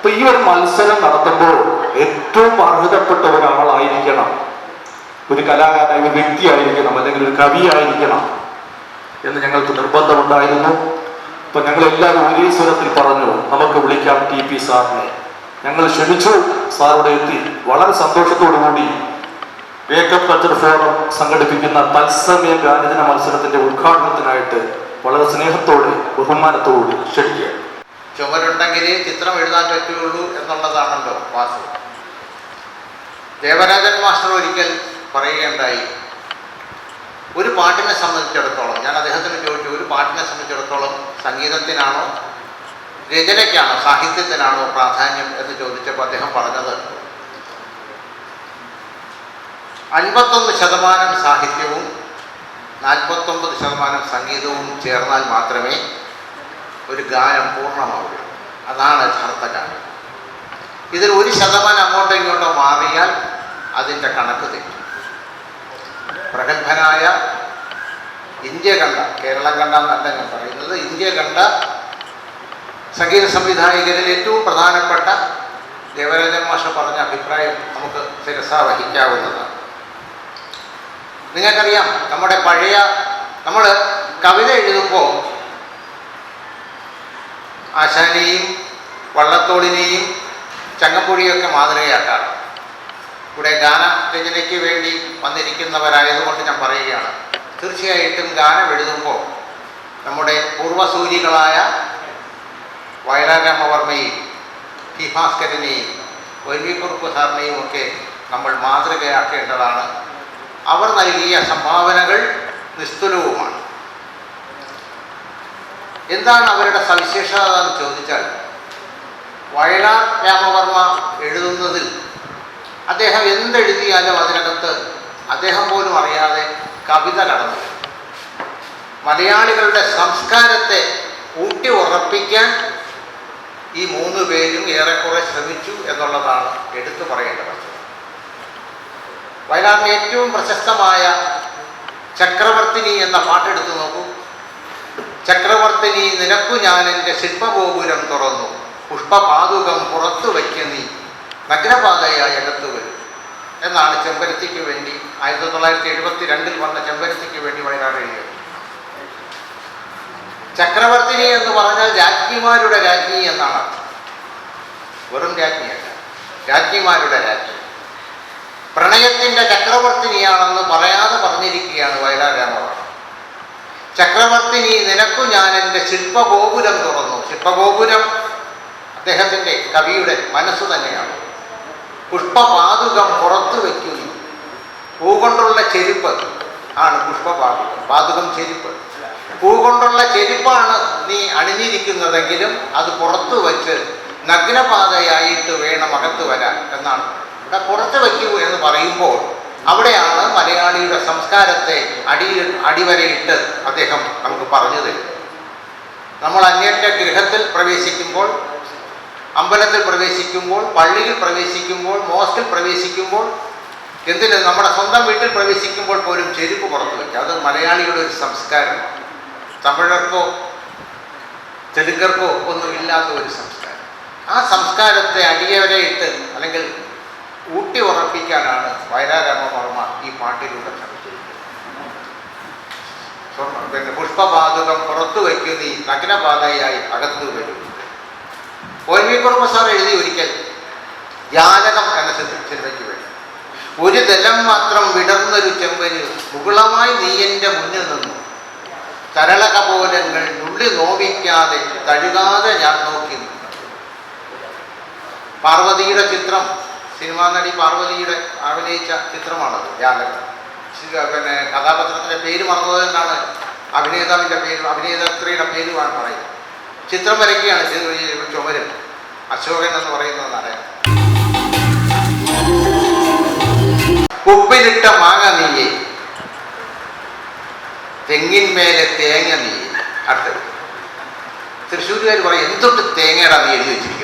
അപ്പൊ ഈ ഒരു മത്സരം നടത്തുമ്പോൾ ഏറ്റവും അർഹതപ്പെട്ട ഒരാളായിരിക്കണം ഒരു കലാകാരൻ ഒരു വ്യക്തിയായിരിക്കണം അല്ലെങ്കിൽ ഒരു കവിയായിരിക്കണം എന്ന് ഞങ്ങൾക്ക് നിർബന്ധമുണ്ടായിരുന്നു. അപ്പൊ ഞങ്ങൾ എല്ലാവരും ഒരേ സ്വരത്തിൽ പറഞ്ഞു നമുക്ക് വിളിക്കാം ടി. പി. സാറിനെ. ഞങ്ങൾ ക്ഷണിച്ചു സാറോടെ എത്തി. വളരെ സന്തോഷത്തോടു കൂടി വേക്കപ്പ് കൾച്ചർ ഫോറം സംഘടിപ്പിക്കുന്ന തത്സമയ ഗാനദിന മത്സരത്തിന്റെ ഉദ്ഘാടനത്തിനായിട്ട് വളരെ സ്നേഹത്തോടെ ബഹുമാനത്തോടെ ക്ഷണിക്കുക ചുമരുണ്ടെങ്കിലേ ചിത്രം എഴുതാൻ പറ്റുകയുള്ളൂ എന്നുള്ളതാണല്ലോ വാസ്തു ദേവരാജൻ മാസ്റ്റർ ഒരിക്കൽ പറയുകയുണ്ടായി ഒരു പാട്ടിനെ സംബന്ധിച്ചിടത്തോളം ഞാൻ അദ്ദേഹത്തിന് ചോദിച്ചു ഒരു പാട്ടിനെ സംബന്ധിച്ചിടത്തോളം സംഗീതത്തിനാണോ രചനയ്ക്കാണോ സാഹിത്യത്തിനാണോ പ്രാധാന്യം? എന്ന് ചോദിച്ചപ്പോൾ അദ്ദേഹം പറഞ്ഞത് അൻപത്തൊന്ന് ശതമാനം സാഹിത്യവും നാൽപ്പത്തൊമ്പത് ശതമാനം സംഗീതവും ചേർന്നാൽ മാത്രമേ ഒരു ഗാനം പൂർണമാവുക. അതാണ് യഥാർത്ഥ ഗാനം ഇതിൽ ഒരു ശതമാനം അങ്ങോട്ടോ ഇങ്ങോട്ടോ മാറിയാൽ അതിന്റെ കണക്ക് തെറ്റും. പ്രഗത്ഭനായ ഇന്ത്യ കണ്ട കേരളം കണ്ട എന്നല്ല ഞാൻ പറയുന്നത് ഇന്ത്യ കണ്ട സംഗീത സംവിധായകരിൽ ഏറ്റവും പ്രധാനപ്പെട്ട ദേവരാജൻ മാഷ പറഞ്ഞ അഭിപ്രായം നമുക്ക് ശിരസ വഹിക്കാവുന്നതാണ്. നിങ്ങൾക്കറിയാം നമ്മുടെ പഴയ നമ്മൾ കവിത എഴുതുമ്പോൾ ആശാനെയും വള്ളത്തോളിനെയും ചങ്ങമ്പുഴിയൊക്കെ മാതൃകയാക്കാറ് ഇവിടെ ഗാന രചനയ്ക്ക് വേണ്ടി വന്നിരിക്കുന്നവരായതുകൊണ്ട് ഞാൻ പറയുകയാണ്. തീർച്ചയായിട്ടും ഗാനം എഴുതുമ്പോൾ നമ്മുടെ പൂർവസൂരികളായ വയലാരാമവർമ്മയും ടി ഭാസ്കരനെയും വൈവിക്കുറുപ്പ് സാറിനെയും ഒക്കെ നമ്മൾ മാതൃകയാക്കേണ്ടതാണ്. അവർ നൽകിയ സംഭാവനകൾ നിസ്തുലവുമാണ്. എന്താണ് അവരുടെ സവിശേഷത എന്ന് ചോദിച്ചാൽ വയലാർ രാമവർമ്മ എഴുതുന്നതിൽ അദ്ദേഹം എന്തെഴുതിയാലും അതിനകത്ത് അദ്ദേഹം പോലും അറിയാതെ കവിത കടന്നു. മലയാളികളുടെ സംസ്കാരത്തെ ഊട്ടി ഉറപ്പിക്കാൻ ഈ മൂന്ന് പേരും ഏറെക്കുറെ ശ്രമിച്ചു എന്നുള്ളതാണ് എടുത്തു പറയേണ്ട വസ്തുത. ഏറ്റവും പ്രശസ്തമായ ചക്രവർത്തിനി എന്ന പാട്ടെടുത്ത് നോക്കൂ. ചക്രവർത്തിനി നിനക്കു ഞാൻ എന്റെ ശില്പഗോപുരം തുറന്നു. പുഷ്പപാതുകം പുറത്തു വയ്ക്ക നീ. നഗ്നപാതയായി അകത്തു വരും. എന്നാണ് ചെമ്പരത്തിക്ക് വേണ്ടി ആയിരത്തി തൊള്ളായിരത്തി എഴുപത്തി രണ്ടിൽ വന്ന ചെമ്പരത്തിക്ക് വേണ്ടി വയനാട് എഴുതിയത്. ചക്രവർത്തിനി എന്ന് പറഞ്ഞാൽ രാജ്ഞിമാരുടെ രാജ്ഞി എന്നാണ് വെറും രാജ്ഞിയല്ല രാജ്ഞിമാരുടെ രാജ്ഞി. പ്രണയത്തിന്റെ ചക്രവർത്തിനിയാണെന്ന് പറയാതെ പറഞ്ഞിരിക്കുകയാണ് വയലാർ രാമവർമ്മ. ചക്രവർത്തിനി നിനക്കു ഞാൻ എന്റെ ശില്പഗോപുരം തുറന്നു. ശില്പഗോപുരം അദ്ദേഹത്തിന്റെ കവിയുടെ മനസ്സ് തന്നെയാണ്. പുഷ്പപാതുകം പുറത്തു വയ്ക്കുന്നു. പൂ കൊണ്ടുള്ള ചെരുപ്പ് ആണ് പുഷ്പപാതുകം പാതുകം ചെരുപ്പ്. പൂ കൊണ്ടുള്ള ചെരുപ്പാണ് നീ അണിഞ്ഞിരിക്കുന്നതെങ്കിലും അത് പുറത്തു വച്ച് നഗ്നപാതയായിട്ട് വേണം അകത്ത് വരാൻ എന്നാണ്. ഇവിടെ പുറത്ത് വയ്ക്കൂ എന്ന് പറയുമ്പോൾ അവിടെയാണ് മലയാളിയുടെ സംസ്കാരത്തെ അടി അടിവരയിട്ട് അദ്ദേഹം നമുക്ക് പറഞ്ഞു തരും നമ്മൾ അങ്ങേറ്റ ഗൃഹത്തിൽ പ്രവേശിക്കുമ്പോൾ അമ്പലത്തിൽ പ്രവേശിക്കുമ്പോൾ പള്ളിയിൽ പ്രവേശിക്കുമ്പോൾ മോസ്കിൽ പ്രവേശിക്കുമ്പോൾ എന്തിന് നമ്മുടെ സ്വന്തം വീട്ടിൽ പ്രവേശിക്കുമ്പോൾ പോലും ചെരുപ്പ് പുറത്തു വയ്ക്കുക അത് മലയാളിയുടെ ഒരു സംസ്കാരമാണ് തമിഴർക്കോ തെലുങ്കർക്കോ ഒന്നും ഇല്ലാത്ത ഒരു സംസ്കാരം. ആ സംസ്കാരത്തെ അടിയവരെയിട്ട് അല്ലെങ്കിൽ ഊട്ടി ഉറപ്പിക്കാനാണ് വയലാരാമവർമ്മ ഈ പാട്ടിലൂടെ ശ്രമിച്ചിരിക്കുന്നത് പിന്നെ പുഷ്പപാതകം പുറത്തു വയ്ക്കുന്ന ഈ നഗ്നപാതയായി അകത്തു വരും. ഓർമ്മിക്കുറുമ്പ സാർ എഴുതി ഒരിക്കൽ ജാലകം എന്ന ചിന്തയ്ക്ക് വേണ്ടി. ഒരു തലം മാത്രം വിടർന്നൊരു ചെമ്പന് മുകുളമായി നീ എന്റെ മുന്നിൽ നിന്നു. തരളകപോലങ്ങൾ നുള്ളി നോവിക്കാതെ തഴുകാതെ ഞാൻ നോക്കി പാർവതിയുടെ ചിത്രം സിനിമാ നടി പാർവതിയുടെ അഭിനയിച്ച ചിത്രമാണത് ജാലകം പിന്നെ കഥാപാത്രത്തിന്റെ പേര് മറന്നതുകൊണ്ടാണ് അഭിനേതാവിന്റെ പേര് അഭിനേതാത്രിയുടെ പേരുമാണ് പറയുന്നത് ചിത്രം വരയ്ക്കുകയാണ് ചുമരിൽ അശോകൻ എന്ന് പറയുന്ന നടൻ ഉപ്പിലിട്ട മാങ്ങ നീയെ. തെങ്ങിന്മേലെ തേങ്ങ നീയെ. അടുത്തത്. തൃശ്ശൂരുകാർ പറയും എന്തൊട്ട് തേങ്ങയുടെ നീ എഴുതി വെച്ചിരിക്കും